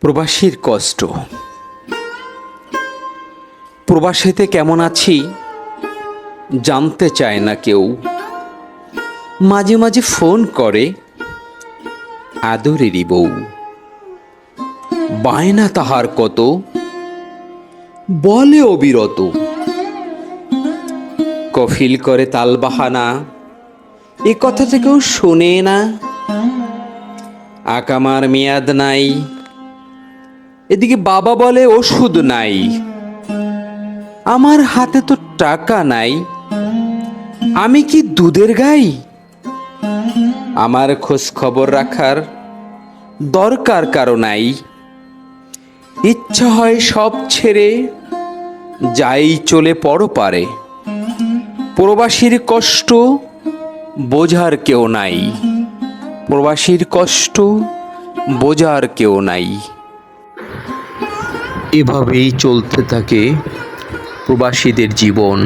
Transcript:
প্রবাসীর কষ্ট। প্রবাসীতে কেমন আছি, জানতে চায় না কেউ। মাঝে মাঝে ফোন করে আদরেরই বউ। বায়না তাহার কত, বলে অবিরত। কফিল করে তালবাহানা এ কথাটা কেউ শোনে না। আকামার মেয়াদ নাই এদিকে বাবা বলে, ওষুধ নাই। আমার হাতে তো টাকা নাই। আমি কি দুধের গাই? আমার খোঁজ খবর রাখার দরকার কারও নাই। ইচ্ছা হয় সব ছেড়ে যাই চলে পড়ো পারে প্রবাসীর কষ্ট বোঝার কেউ নাই। প্রবাসীর কষ্ট বোঝার কেউ নাই। এভাবেই চলতে থাকে প্রবাসীদের জীবন।